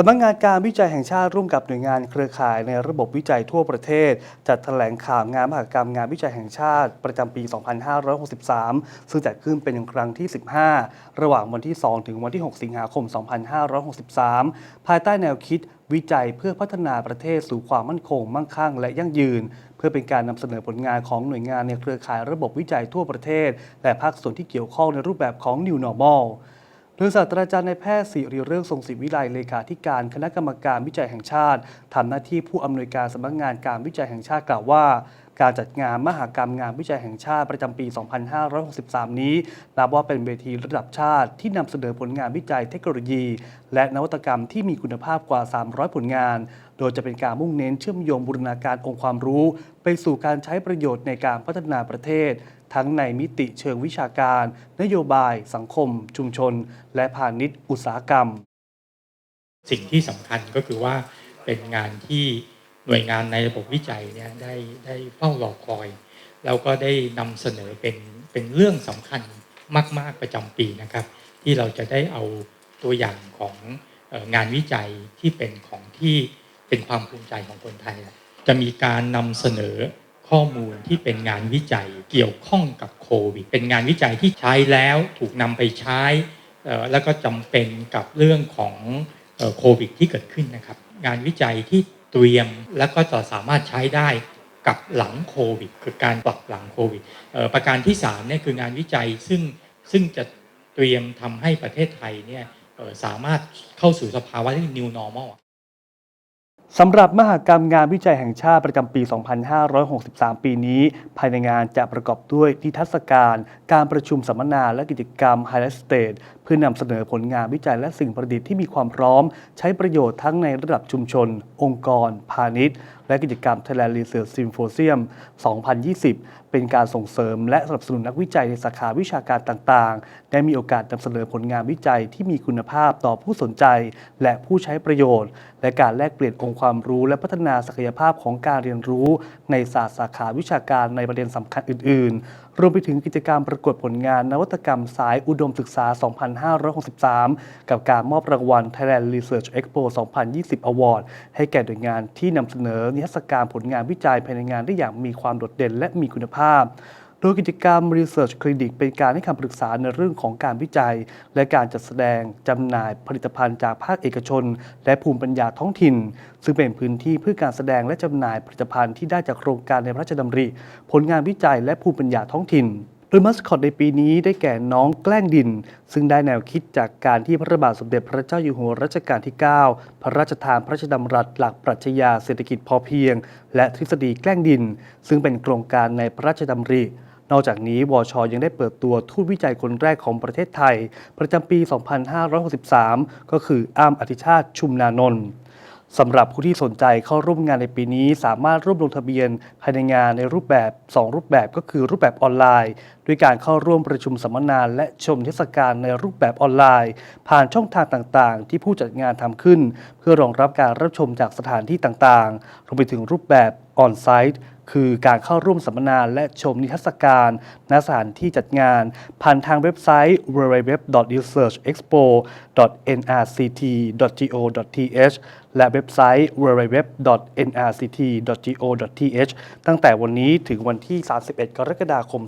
สำนักงานการวิจัยแห่งชาติร่วมกับหน่วยงานเครือข่ายในระบบวิจัยทั่วประเทศ จัดแถลงข่าวงานมหกรรมงานวิจัยแห่งชาติ ประจำปี 2563 ซึ่งจัดขึ้นเป็นครั้งที่ 15 ระหว่างวันที่ 2 ถึงวันที่ 6 สิงหาคม 2563 ภายใต้แนวคิดวิจัยเพื่อพัฒนาประเทศสู่ความมั่นคง มั่งคั่ง และยั่งยืน เพื่อเป็นการนำเสนอผลงานของหน่วยงานในเครือข่ายระบบวิจัยทั่วประเทศ และภาคส่วนที่เกี่ยวข้องในรูปแบบของ New Normal โดยศาสตราจารย์นายแพทย์สิริเรื่องทรงศิวิไลเลขาธิการคณะกรรมการวิจัยแห่งชาติทำหน้าที่ผู้อำนวยการสำนักงานการวิจัยแห่งชาติกล่าวว่า การจัดงานมหากรรมงานวิจัยแห่งชาติประจำปี 2563 นี้นับว่าเป็นเวทีระดับชาติที่นำเสนอผลงานวิจัยเทคโนโลยี และนวัตกรรมที่มีคุณภาพกว่า 300 ผลงาน โดยจะเป็นการมุ่งเน้นเชื่อมโยงบูรณาการองค์ความรู้ ไปสู่การใช้ประโยชน์ในการพัฒนาประเทศ ทั้งในมิติเชิงวิชาการ นโยบาย สังคม ชุมชน และพาณิชย์อุตสาหกรรม สิ่งที่สำคัญก็คือว่าเป็นงานที่หน่วยงานในระบบวิจัยเนี่ยได้ได้เฝ้ารอคอย แล้วก็ได้นำเสนอเป็นเป็นเรื่องสำคัญมาก ๆประจำปีนะครับ ที่เราจะได้เอาตัวอย่างของงานวิจัยที่เป็นของที่เป็นความภูมิใจของคนไทย จะมีการนำเสนอ ข้อมูลที่เป็นงานวิจัยเกี่ยวข้องกับโควิด เป็นงานวิจัยที่ใช้แล้วถูกนำไปใช้แล้วก็จำเป็นกับเรื่องของโควิดที่เกิดขึ้นนะครับ งานวิจัยที่เตรียมและก็จะสามารถใช้ได้กับหลังโควิด คือการปรับหลังโควิดประการที่3เนี่ยคืองานวิจัยซึ่งซึ่งจะเตรียมทำให้ประเทศไทยเนี่ยสามารถเข้าสู่สภาวะที่ new normal สำหรับมหากรรมงานวิจัยแห่งชาติประจำปี 2563 ปีนี้ ภายในงานจะประกอบด้วยนิทรรศการ การประชุมสัมมนาและกิจกรรมไฮไลท์สเตทเพื่อนำเสนอผลงานวิจัยและสิ่งประดิษฐ์ที่มีความพร้อม ใช้ประโยชน์ทั้งในระดับชุมชน องค์กร พาณิชย์ และกิจกรรม Thailand Research Symposium 2020 เป็นการส่งเสริมและสนับสนุนนักวิจัยในสาขาวิชาการต่างๆ ได้มีโอกาสนำเสนอผลงานวิจัยที่มีคุณภาพต่อผู้สนใจ และผู้ใช้ประโยชน์ และการแลกเปลี่ยนองค์ความรู้ และพัฒนาศักยภาพของการเรียนรู้ ในศาสตร์สาขาวิชาการในประเด็นสำคัญอื่น ๆ รวมไปถึงกิจกรรมประกวดผลงานนวัตกรรมสายอุดมศึกษา 2563 กับการมอบรางวัล Thailand Research Expo 2020 Award ให้แก่หน่วยงานที่นำเสนอนิทรรศการผลงานวิจัยภายในงานได้อย่างมีความโดดเด่นและมีคุณภาพ โดยกิจกรรม Research Clinic เป็นการให้คำปรึกษาในเรื่องของการวิจัย และการจัดแสดงจำหน่ายผลิตภัณฑ์จากภาคเอกชน และภูมิปัญญาท้องถิ่น ซึ่งเป็นพื้นที่เพื่อการแสดงและจำหน่ายผลิตภัณฑ์ที่ได้จากโครงการในพระราชดำริ ผลงานวิจัยและภูมิปัญญาท้องถิ่นโดยมัสคอตในปีนี้ได้แก่น้องแกล้งดิน ซึ่งได้แนวคิดจากการที่พระบาทสมเด็จพระเจ้าอยู่หัวรัชกาลที่ 9 พระราชทานพระราชดำรัสหลักปรัชญาเศรษฐกิจพอเพียง และทฤษฎีแกล้งดิน ซึ่งเป็นโครงการในพระราชดำริ นอกจากนี้วชยังได้เปิดตัวทูตวิจัยคนแรกของประเทศไทย ประจำปี 2563 ก็คืออ้ำอธิชาติชุมนานนท์ สำหรับผู้ที่สนใจเข้าร่วมงานในปีนี้ สามารถร่วมลงทะเบียนภายในงานในรูปแบบ 2 รูปแบบก็คือรูปแบบออนไลน์ ด้วยการเข้าร่วมประชุมสัมมนา และชมเทศกาลในรูปแบบออนไลน์ ผ่านช่องทางต่างๆ ที่ผู้จัดงานทำขึ้น เพื่อรองรับการรับชมจากสถานที่ต่างๆรวมไปถึงรูปแบบออนไซต์คือการเข้าร่วมสัมมนาและชมนิทรรศการณสถานที่จัดงาน ผ่านทางเว็บไซต์ www.researchexpo.nrct.go.th และเว็บไซต์ www.nrct.go.th ตั้งแต่วันนี้ถึงวันที่ 31 กรกฎาคม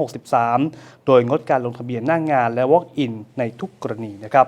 2563 โดยงดการลงทะเบียนหน้างงานและ Walk-in ในทุกกรณีนะครับ